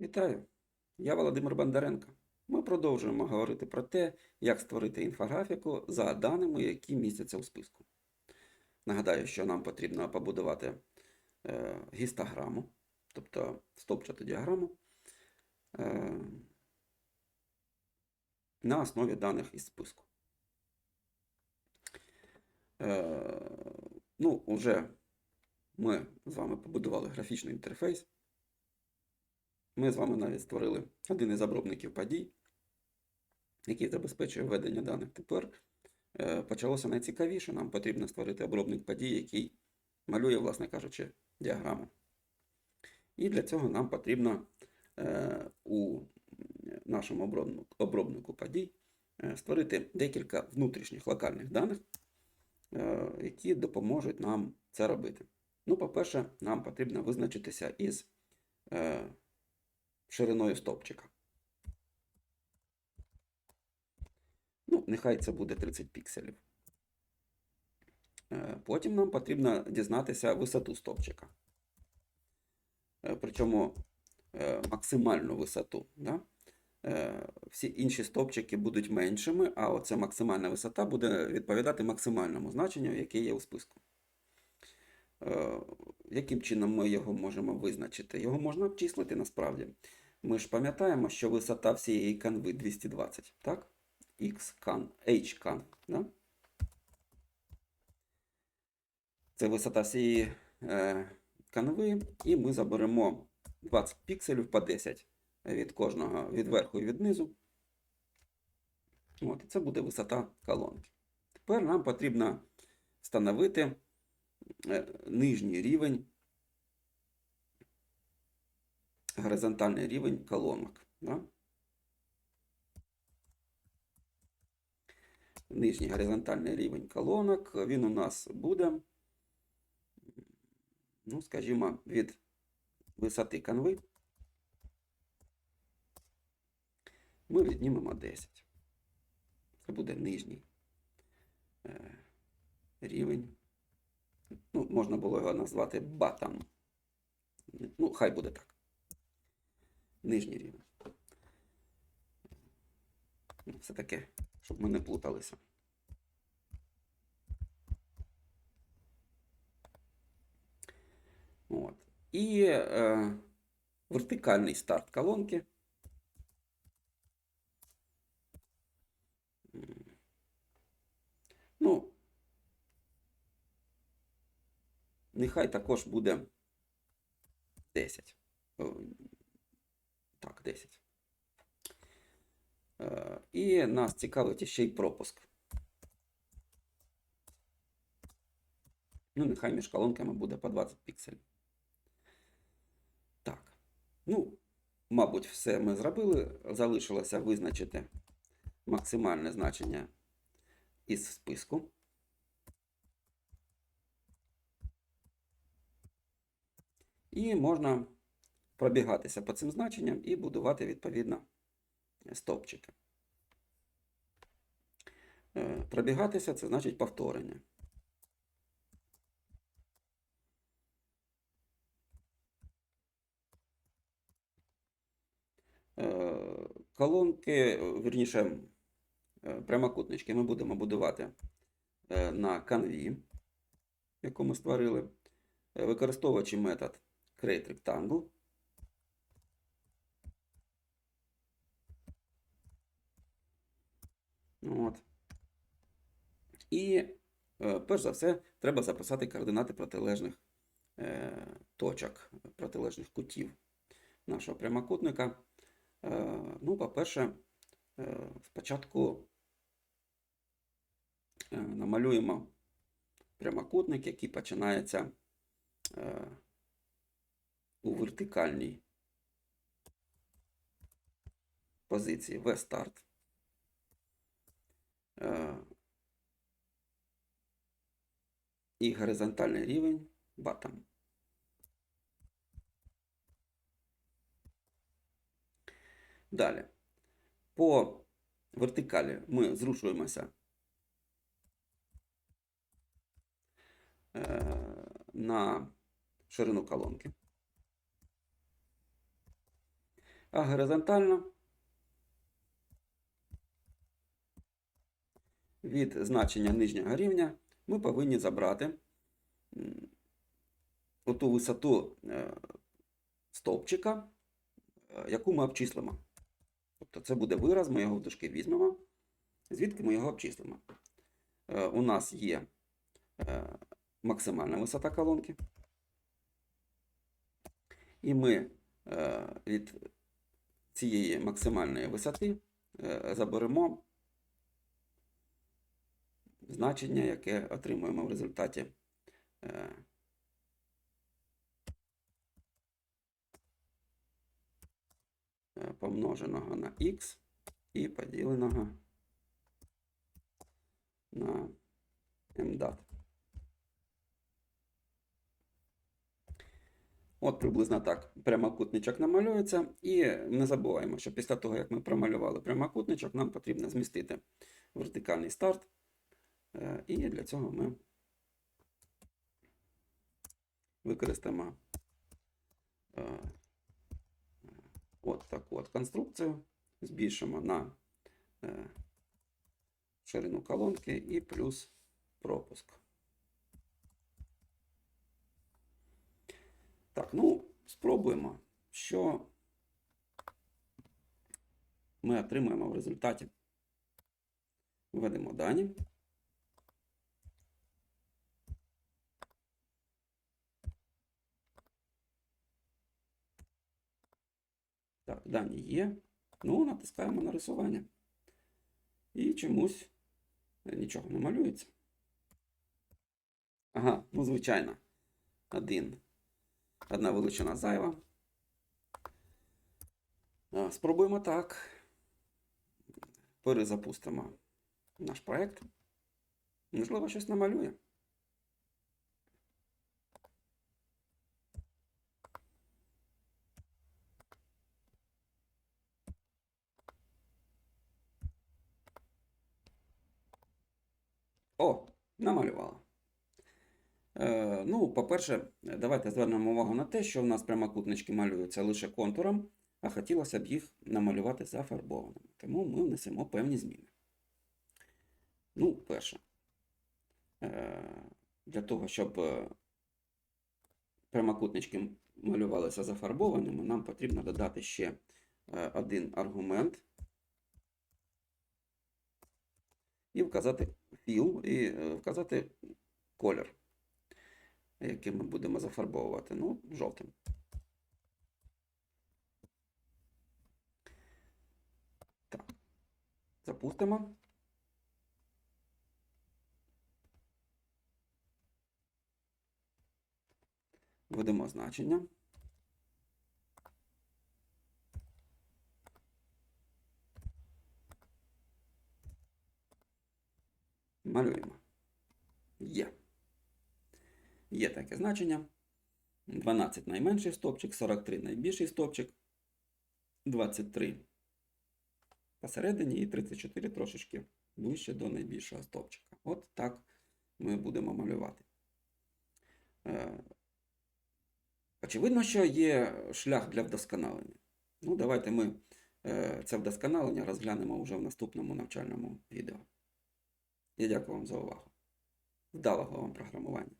Вітаю! Я Володимир Бондаренко. Ми продовжуємо говорити про те, як створити інфографіку за даними, які містяться у списку. Нагадаю, що нам потрібно побудувати е, гістограму, тобто стопчату діаграму, е, на основі даних із списку. Е, ну, уже ми з вами побудували графічний інтерфейс. Ми з вами навіть створили один із обробників подій, який забезпечує введення даних. Тепер е, почалося найцікавіше. Нам потрібно створити обробник подій, який малює, власне кажучи, діаграму. І для цього нам потрібно е, у нашому обробнику, подій е, створити декілька внутрішніх локальних даних, які допоможуть нам це робити. Ну, по-перше, нам потрібно визначитися із шириною стовпчика. Ну, нехай це буде 30 пікселів. Е, Потім нам потрібно дізнатися висоту стовпчика. Е, Причому е, максимальну висоту. Да? Всі інші стовпчики будуть меншими, а оця максимальна висота буде відповідати максимальному значенню, яке є у списку. Е, Яким чином ми його можемо визначити? Його можна обчислити насправді. Ми ж пам'ятаємо, що висота всієї канви 220, так? X can, H can, да? Це висота всієї е, канви, і ми заберемо 20 пікселів по 10 від кожного, від верху і від низу. От, це буде висота колонки. Тепер нам потрібно встановити нижній рівень горизонтальний рівень колонок. Да? Нижній горизонтальний рівень колонок, він у нас буде, ну, скажімо, від висоти канви. Ми віднімемо 10. Це буде нижній е, рівень. Ну, можна було його назвати батом. Ну, хай буде так нижній рівень. Ну, Все таке, щоб ми не плуталися. От. І е, вертикальний старт колонки. М. Ну, нехай також буде 10. Так, 10. Е, І нас цікавить ще й пропуск. Ну, нехай між колонками буде по 20 пікселів. Так. Ну, мабуть, все ми зробили. Залишилося визначити максимальне значення із списку. І можна пробігатися по цим значенням і будувати відповідно стовпчики. Е, Пробігатися це значить повторення. Е, Колонки, вірніше, е, прямокутнички ми будемо будувати на канві, яку ми створили, використовуючи метод create rectangle. От. І, е, перш за все, треба записати координати протилежних е, точок, протилежних кутів нашого прямокутника. Е, ну, по-перше, спочатку намалюємо прямокутник, який починається у вертикальній позиції V-Start. Е, і горизонтальний рівень bottom. Далі. По вертикалі ми зрушуємося е, на ширину колонки. А горизонтально від значення нижнього рівня ми повинні забрати оту висоту е, стовпчика, е, яку ми обчислимо. Тобто це буде вираз, ми його в дужки візьмемо, звідки ми його обчислимо. Е, У нас є максимальна висота колонки. І ми від цієї максимальної висоти е, заберемо значення, яке отримуємо в результаті е, е, помноженого на х і поділеного на mdot. От приблизно так прямокутничок намалюється. І не забуваємо, що після того, як ми промалювали прямокутничок, нам потрібно змістити вертикальний старт. Е, І для цього ми використаємо е, от таку от конструкцію, збільшимо на е, ширину колонки і плюс пропуск. Так, ну, спробуємо, що ми отримаємо в результаті. Введемо дані. Так, дані є. Ну, натискаємо на рисування. І чомусь нічого не малюється. Ага, ну, звичайно. Один. Одна величина зайва. Спробуємо так. Перезапустимо наш проект. Можливо, щось намалює. О, намалювала. Е, ну, по-перше, давайте звернемо увагу на те, що в нас прямокутнички малюються лише контуром, а хотілося б їх намалювати зафарбованими. Тому ми внесемо певні зміни. Ну, перше, е, для того, щоб е, прямокутнички малювалися зафарбованими, нам потрібно додати ще один аргумент і вказати філ, і вказати колір яким ми будемо зафарбовувати. Ну, жовтим. Так. Запустимо. Введемо значення. Малюємо. Є. Є таке значення. 12 найменший стопчик, 43 найбільший стопчик, 23 посередині і 34 трошечки ближче до найбільшого стопчика. От так ми будемо малювати. Е, Очевидно, що є шлях для вдосконалення. Ну, давайте ми е, це вдосконалення розглянемо вже в наступному навчальному відео. Я дякую вам за увагу. Вдалого вам програмування.